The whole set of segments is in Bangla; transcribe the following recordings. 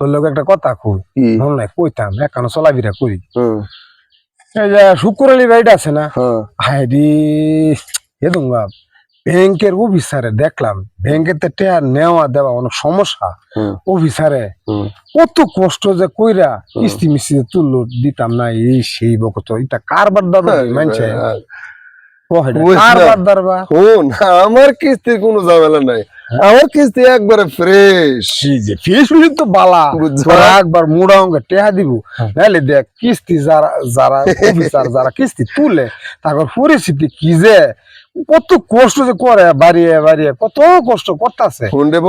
তোর লোক একটা কথা কই? মনে নাই কইতাম একানো চলাফেরা করি। এই যে শুক্রালি বাড়িটা আছে না? হ্যাঁ। রে এ দুঙ্গা ব্যাংকের অফিসারে দেখলাম ব্যাংকের তো টেয়ার নেওয়া দেওয়া অনেক সমস্যা। অফিসারে কত কষ্ট যে কইরা কিস্তি মিস্তি তুললো দিতাম না এই সেই বকত। এটা কারবার দাদা মানছে? ও হাইডা, বুঝলাম। কারবার দারবা শোন আমার কিস্তির কোনো ঝামেলা নাই। আমার কিস্তি একবারে ফ্রেশ যে ফেসবুক তো বালা। তোরা একবার মুড়া অঙ্গে টেহা দিব। নাহলে দেখ কিস্তি যারা যারা অফিসার যারা কিস্তি তুলে তারপর পরিস্থিতি কি যে কত কষ্ট যে করে বাড়িয়ে বাড়িয়ে কত কষ্ট করতেছে।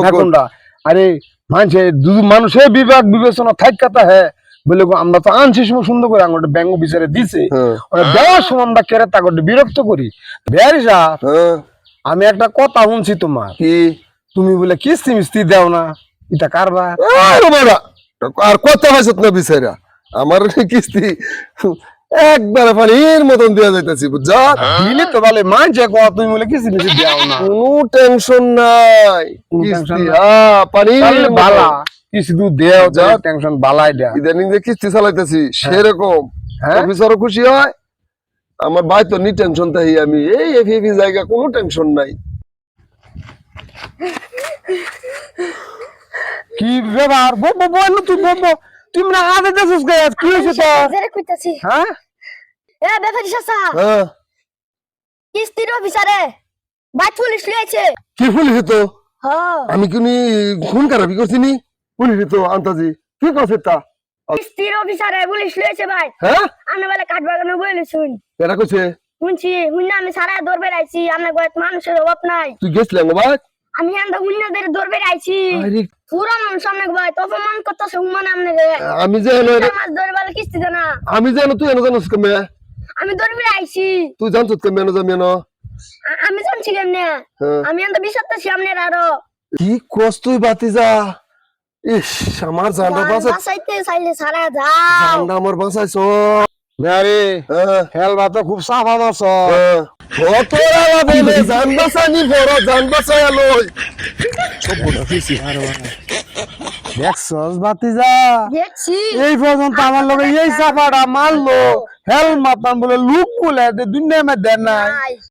এখনটা আরে মানুষে দু মানুষের বিবেক বিবেচনা থাকাতা হ্যাঁ বলে আমরা তো আনছি সময় সুন্দর করে আঙুলটা ব্যাংক বিচারে দিছে। হ্যাঁ, ওরা দেওয়ার সময় আমরা কেরে তাকে বিরক্ত করি। বেয়ারি হ্যাঁ, আমি একটা কথা শুনছি তোমার। কি? তুমি বলে কিস্তি মিস্তি দাও না। এটা কারবার আর কত হাসত না বিচারা আমার কিস্তি একবারে পানির মতন দেওয়া যাইতেছি বুঝছা? দিলি তো বলে মানছে কো তুমি বলে কিস্তি মিস্তি দেও না। কোনো টেনশন নাই। কিস্তি হ্যাঁ পানির বালা কিস্তি তুই দেও যা যা। টেনশন বালাই দেয়া ইদানিং যে কিস্তি চালাইতেছি সেরকম। হ্যাঁ? অফিসারও খুশি হয়। আমার ভাই তো নি টেনশন তাই আমি এই এফি জায়গা কোনো টেনশন নাই। কি ব্যাপার? বলব বল তুই বলব তুই মানে আদে দেছিস গে কি হয়েছে তোর? জেরে কইতাছি। হ্যাঁ? এ ব্যাপারী চাচা হ্যাঁ কিস্তির অফিসারে বাইক পুলিশ লিয়েছে কি পুলিশ তো? হ্যাঁ আমি কোনি খুন খারাপি করছি নি? পুলিশ তো আন্তাজি। কি করছে তা? কিস্তির অফিসারে পুলিশ লিয়েছে ভাই। হ্যাঁ? আমি বলে কাঠ বাগানে বলে শুন। এটা কইছে? শুনছি হুন্না আমি সারা দৌড় বেড়াইছি আমার গত মানুষের অভাব নাই। তুই গেছিলাম ভাই আমি আন্দা হুন্নাদের দৌড় বেড়াইছি আরে। পুরা মানুষ সামনে ভাই তো অপমান করতেছে হুমান আমনে আমি যে মাছ ধরে বলে কিস্তি দে না। আমি যে তুই এনো জানোস কেমনে? আমি দৌড় বেড়াইছি তুই জানছিস কেমনে এনো যাবি এনো? আ- আমি জানছি কেমনে? হ্যাঁ। আমি আন্দা বিশ্বাসটা সামনে আরও। কি কস তুই বাতি যা ইস আমার জানটা বাঁচা বাসাইতে চাইলে সারা যাও। জানটা আমার বাঁচাইছ। আরে হ্যাঁ খেলবা তো খুব সাফা মাছ। কতরা বলে জান বাঁচানি বড় জান বাঁচাই লই দেখছস দেখছি। এই পর্যন্ত আমার লগে এই সাফাটা মারলো। হেল মাতাম বলে লুক বলে দুনিয়া মে দেন নাই। নাই।